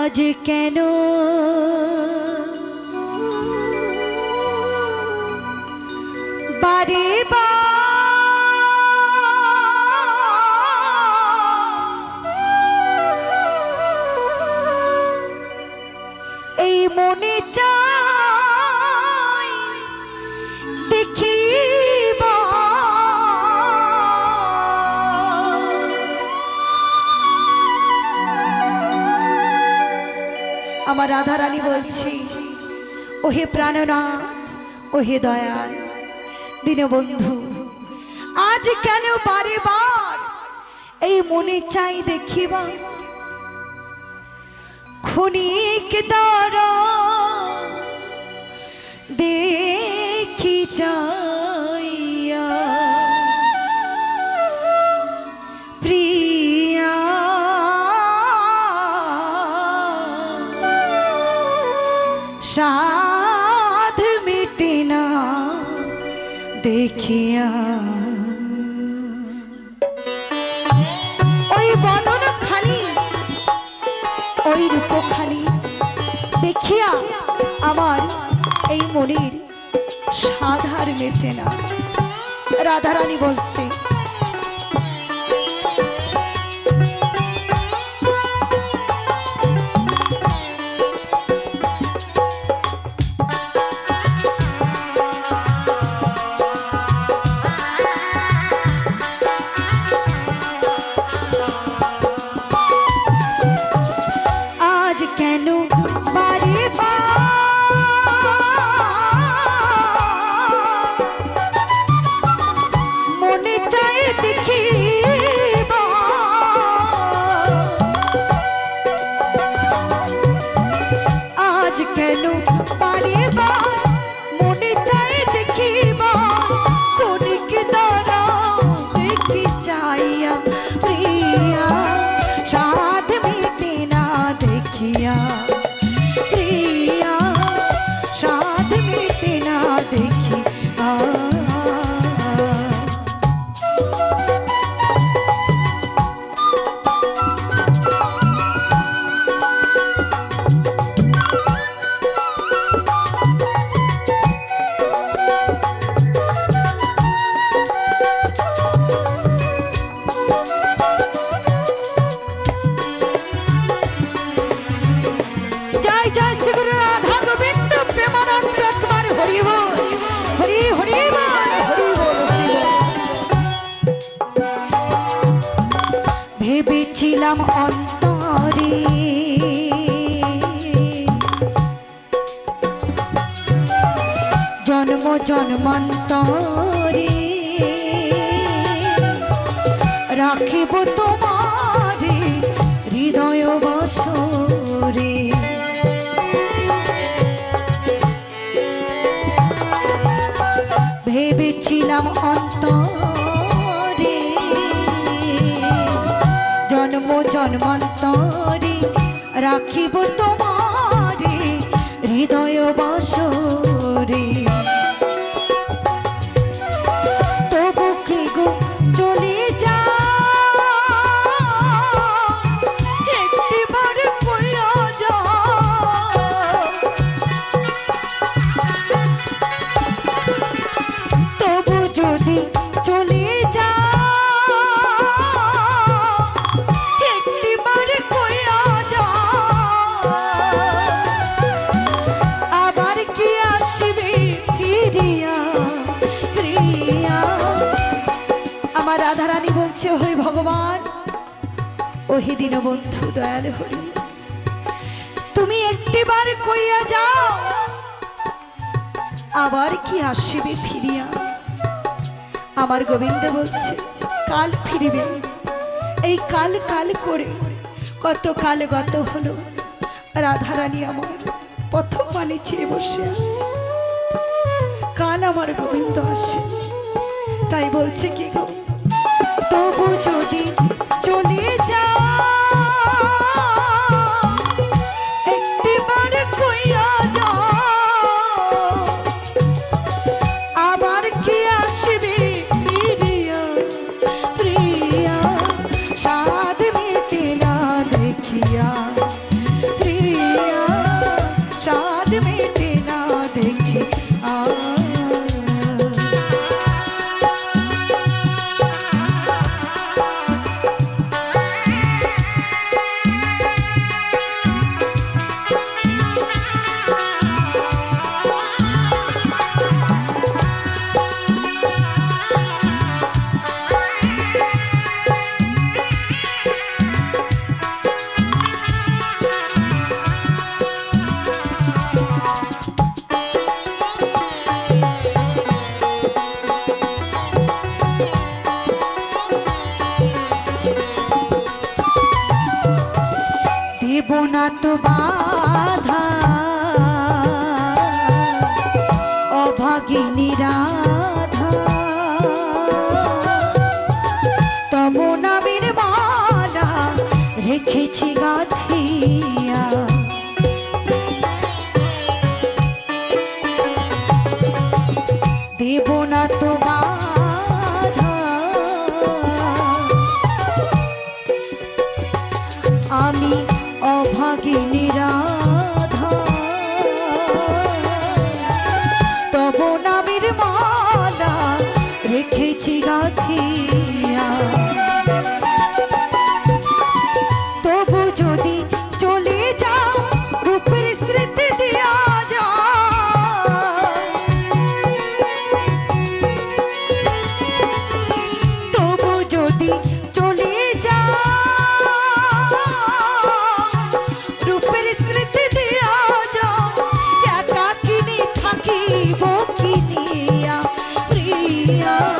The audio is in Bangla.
আজ কেন? বারে আমার রাধারানী বলছি, ওহে প্রাণনাথ ওহে দয়াল দীনবন্ধু আজ কেন বারে বার এই মনে চাই দেখিবা? ক্ষণিক দ্বারা দেখি চাইয়া সাধ মিটে না, দেখিয়া। ওই বদন খালি ওই রূপখানি দেখিয়া আমার এই মনের সাধার মেটে না। রাধারানী বলছে কেন বারে মনে চায় জন্মান্তরে। রাখিব তোমারে হৃদয় বসরে। জন্ম জন্মান্তরে। রাখিব তোমারে হৃদয় বসরে। প্রিয়া, আমার রাধারানী বলছে হই ভগবান, ওহে দীনবন্ধু দয়াল হরি, তুমি একটিবার কইয়া যাও, আবার কি আসবে ফিরিয়া? আমার গোবিন্দ বলছে, কাল ফিরিবে। এই কাল কাল করে কত কাল গত হলো, রাধারানী আমার প্রথম পানি চেয়ে বসে আছে। কাল আমার গোবিন্দ আসে। তাই বলছে কি তবু যদি চলে যা दिया